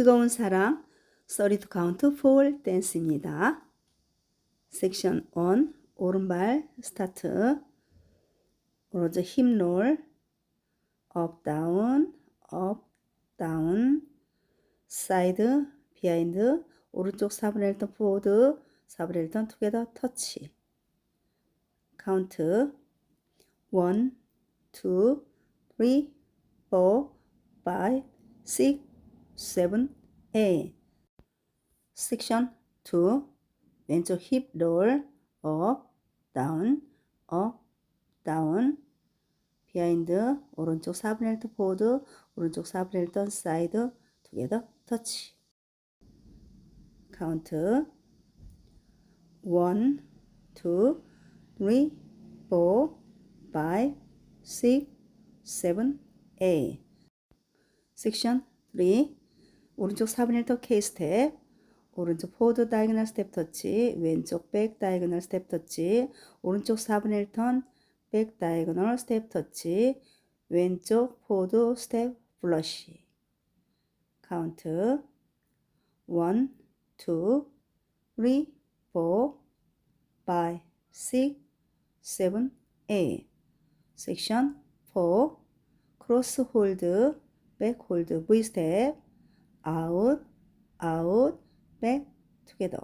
뜨거운 사랑, 서리드 카운트 폴 댄스입니다. 섹션 1, 오른발 스타트, 오른쪽 힙롤, 업, 다운, 업, 다운, 사이드, 비하인드, 오른쪽 4분의 1턴 포워드, 4분의 1턴 투게더 터치. 카운트 1, 2, 3, 4, 5, 6, 7, 8. 섹션 2. 왼쪽 힙 롤, 업, 다운, 업, 다운. 비하인드, 오른쪽 4분의 1턴 포워드, 오른쪽 4분의 1턴 사이드, 투게더 터치. 카운트 1, 2, 3, 4, 5, 6, 7, 8. 섹션 3. 오른쪽 4분의 1더 K 스텝, 오른쪽 포드 다이그널 스텝 터치, 왼쪽 백 다이그널 스텝 터치, 오른쪽 4분의 1턴 백 다이그널 스텝 터치, 왼쪽 포드 스텝 블러시. 카운트 1, 2, 3, 4, 5, 6, 7, 8. 섹션 4. 크로스 홀드, 백 홀드, V 스텝, 아웃, 아웃, 백, 투게더.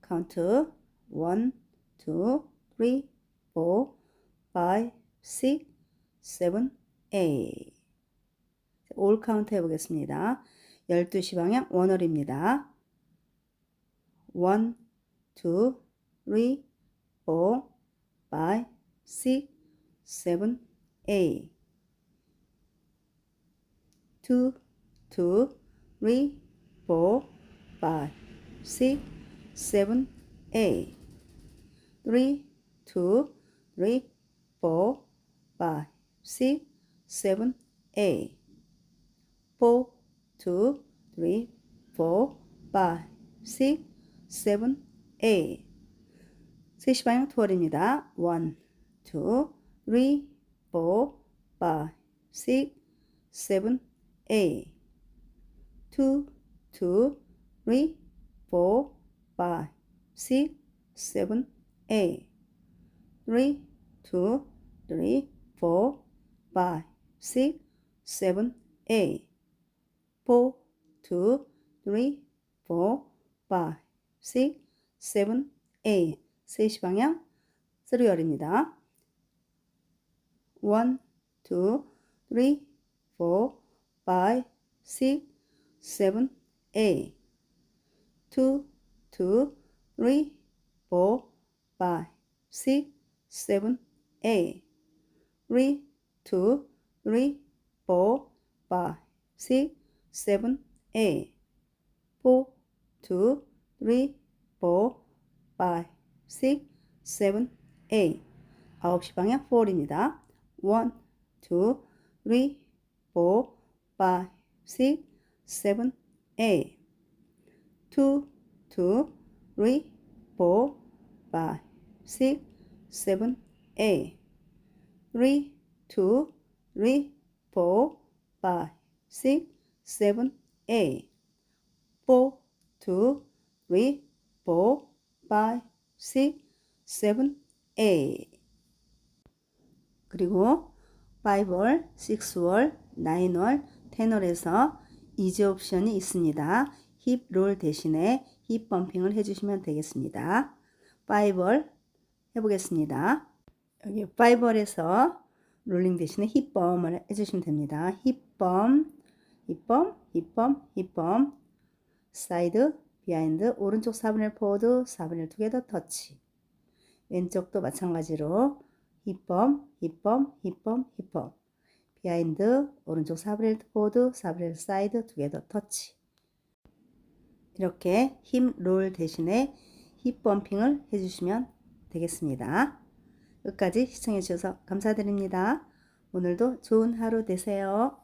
카운트 1, 2, 3, 4, 5, 6, 7, 8. 올 카운트 해보겠습니다. 12시 방향 원월입니다. 1, 2, 3, 4, 5, 6, 7, 8. 2, 2, 3, 4, 5, 6, 7, 8. 3, 2, 3, 4, 5, 6, 7, 8. 4, 2, 3, 4, 5, 6, 7, 8. 3시 방향 투월입니다. 1, 2, 3, 4, 5, 6, 7, 8. 2, 2, 3, 4, 5, 6, 7, 8. 3, 2, 3, 4, 5, 6, 7, 8. 4, 2, 3, 4, 5, 6, 7, 8. 3시 방향 3열입니다. 1, 2, 3, 4, 5, 6, 7, 8. 2, 2, 3, 4, 5, 6, 7, 8. 3, 2, 3, 4, 5, 6, 7, 8. 4, 2, 3, 4, 5, 6, 7, 8. 9시 방향 4입니다. 1, 2, 3, 4, 5, 6, 7, 8. 2, 2, 3, 4, 5, 6, 7, 8. 3, 2, 3, 4, 5, 6, 7, 8. 4, 2, 3, 4, 5, 6, 7, 8. 그리고 5월, 6월, 9월, 10월에서 이지 옵션이 있습니다. 힙 롤 대신에 힙 범핑을 해주시면 되겠습니다. 5월 해보겠습니다. 여기 5월에서 롤링 대신에 힙범을 해주시면 됩니다. 힙범, 힙범, 힙범, 힙범, 사이드, 비하인드, 오른쪽 4분의 1 포워드, 4분의 1 투게더 터치. 왼쪽도 마찬가지로 힙범, 힙범, 힙범, 힙범. 비하인드, 오른쪽 4분의 1 포워드, 4분의 1 사이드, 투게더 터치. 이렇게 힙 롤 대신에 힙 범핑을 해주시면 되겠습니다. 끝까지 시청해 주셔서 감사드립니다. 오늘도 좋은 하루 되세요.